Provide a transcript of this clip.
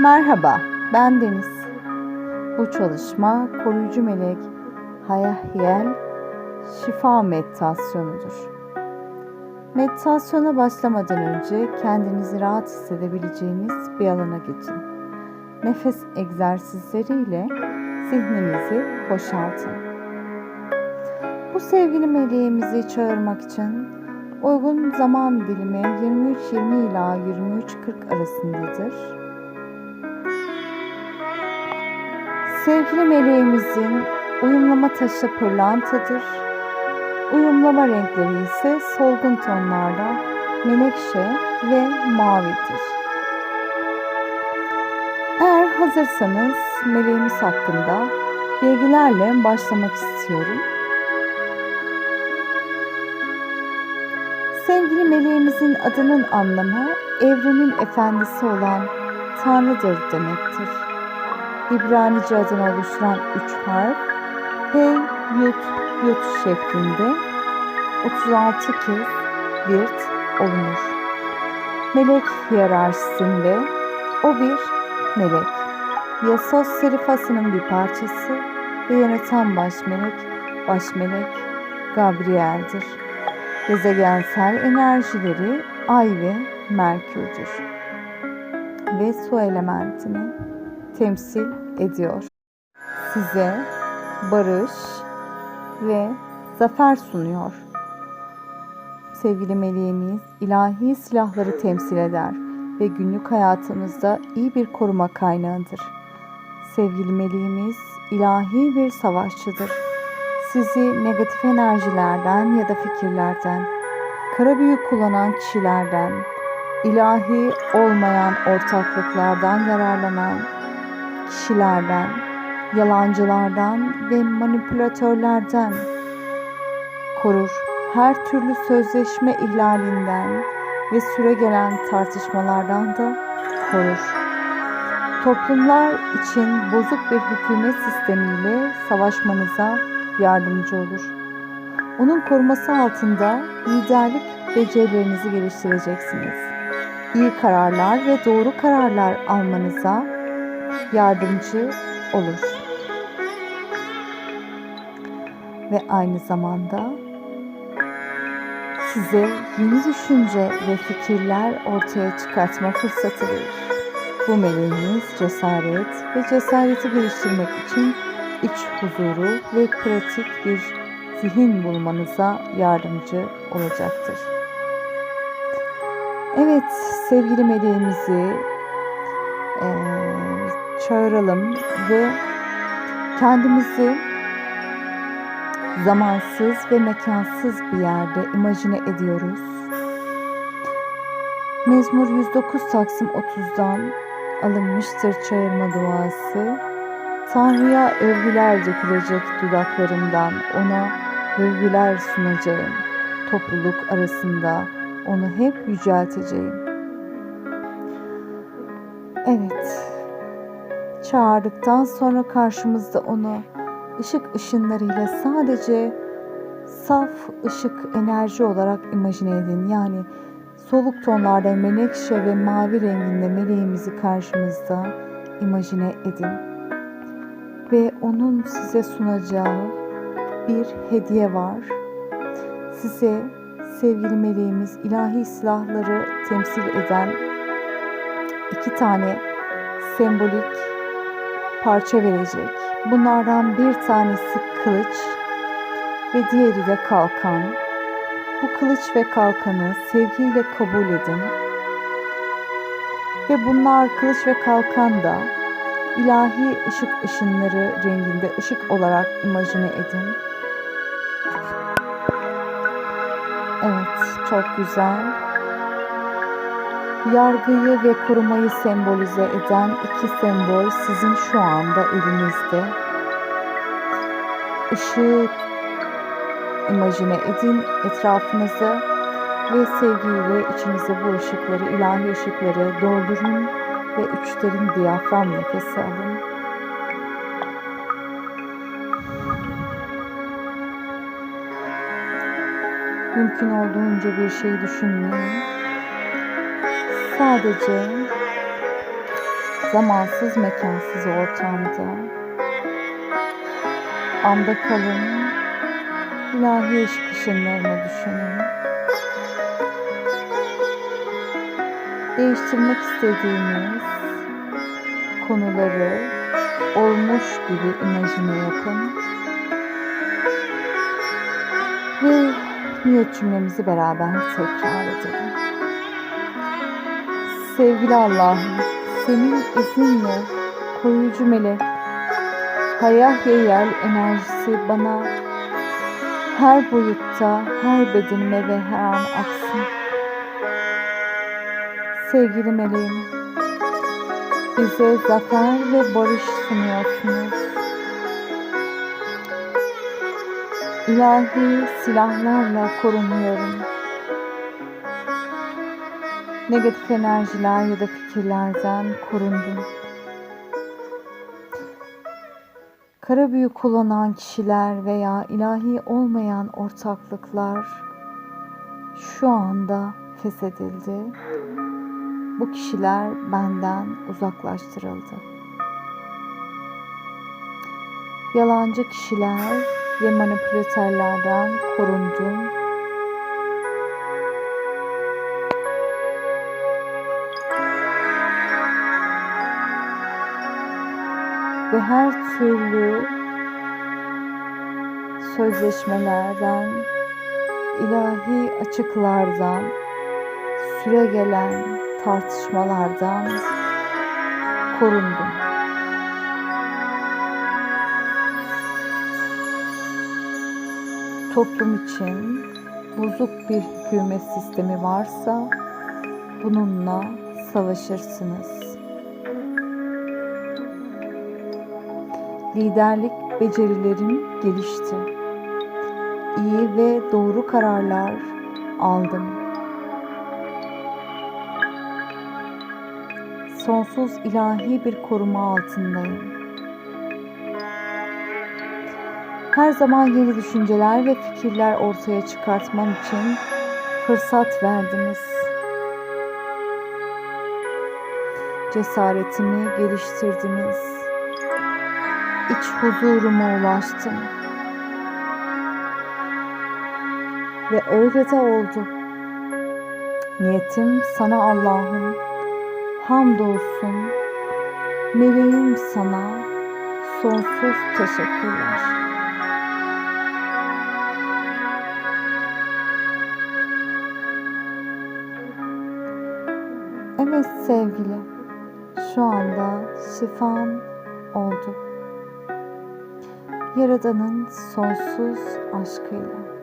Merhaba, ben Deniz. Bu çalışma koruyucu melek Hayahyel şifa meditasyonudur. Meditasyona başlamadan önce kendinizi rahat hissedebileceğiniz bir alana geçin. Nefes egzersizleriyle zihninizi boşaltın. Bu sevgili meleğimizi çağırmak için uygun zaman dilimi 23.20 ila 23.40 arasındadır. Sevgili meleğimizin uyumlama taşı pırlantadır. Uyumlama renkleri ise solgun tonlarda menekşe ve mavidir. Eğer hazırsanız meleğimiz hakkında bilgilerle başlamak istiyorum. Sevgili meleğimizin adının anlamı evrenin efendisi olan Tanrı'dır demektir. İbranice adını oluşturan üç harf Hey, Yut, Yut şeklinde 36 kez virt olunur. Melek hiyerarşisinde o bir melek. Yasos serifasının bir parçası ve yöneten baş melek, baş melek Gabriel'dir. Gezegensel enerjileri Ay ve Merkür'dür ve su elementini temsil ediyor. Size barış ve zafer sunuyor. Sevgili meleğimiz ilahi silahları temsil eder ve günlük hayatımızda iyi bir koruma kaynağıdır. Sevgili meleğimiz ilahi bir savaşçıdır. Sizi negatif enerjilerden ya da fikirlerden, kara büyü kullanan kişilerden, ilahi olmayan ortaklıklardan yararlanan kişilerden, yalancılardan ve manipülatörlerden korur. Her türlü sözleşme ihlalinden ve süre gelen tartışmalardan da korur. Toplumlar için bozuk bir hükümet sistemiyle savaşmanıza yardımcı olur. Onun koruması altında liderlik becerilerinizi geliştireceksiniz. İyi kararlar ve doğru kararlar almanıza yardımcı olur. Ve aynı zamanda size yeni düşünce ve fikirler ortaya çıkartma fırsatı verir. Bu meleğiniz cesaret ve cesareti geliştirmek için iç huzuru ve pratik bir zihin bulmanıza yardımcı olacaktır. Evet sevgili meleğimizi e, çağıralım ve kendimizi zamansız ve mekansız bir yerde imajine ediyoruz. Mezmur 109 Taksim 30'dan alınmıştır çağırma duası. Tanrı'ya övgüler dökülecek dudaklarımdan, ona övgüler sunacağım. Topluluk arasında onu hep yücelteceğim. Evet, çağırdıktan sonra karşımızda onu ışık ışınlarıyla sadece saf ışık enerji olarak imajine edin. Yani soluk tonlarda menekşe ve mavi renginde meleğimizi karşımızda imajine edin. Ve onun size sunacağı bir hediye var. Size sevgili meleğimiz ilahi silahları temsil eden iki tane sembolik parça verecek. Bunlardan bir tanesi kılıç ve diğeri de kalkan. Bu kılıç ve kalkanı sevgiyle kabul edin. Ve bunlar kılıç ve kalkan da ilahi ışık ışınları renginde ışık olarak imajine edin. Evet, çok güzel. Yargıyı ve korumayı sembolize eden iki sembol sizin şu anda elinizde. Işığı imajine edin etrafınıza ve sevgiyle içinize bu ışıkları, ilahi ışıkları doldurun ve üç derin diyafram nefesi alın. Mümkün olduğunca bir şey düşünmeyin. Sadece zamansız mekansız ortamda anda kalın, ilahi ışık ışınlarını düşünün. Değiştirmek istediğiniz konuları olmuş gibi imajine yapın. Ve niyet cümlemizi beraber tekrar edelim. Sevgili Allah'ım, senin izinle koruyucu melek, hayah yeyel enerjisi bana her boyutta, her bedenime ve her an aksın. Sevgili meleğim, bize zafer ve barış sunuyorsunuz. İlahi silahlarla korunuyorum. Negatif enerjiler ya da fikirlerden korundum. Kara büyü kullanan kişiler veya ilahi olmayan ortaklıklar şu anda feshedildi. Bu kişiler benden uzaklaştırıldı. Yalancı kişiler ve manipülatörlerden korundum. Ve her türlü sözleşmelerden, ilahi açıklardan, süre gelen tartışmalardan korundum. toplum için bozuk bir hükümet sistemi varsa bununla savaşırsınız. Liderlik becerilerim gelişti. İyi ve doğru kararlar aldım. Sonsuz ilahi bir koruma altındayım. Her zaman yeni düşünceler ve fikirler ortaya çıkartmam için fırsat verdiniz. Cesaretimi geliştirdiniz. İç huzuruma ulaştım. Ve öyle de oldu. Niyetim sana Allah'ım. Hamdolsun. Meleğim sana sonsuz teşekkürler. Evet sevgili, şu anda şifan oldu. Yaradan'ın sonsuz aşkıyla.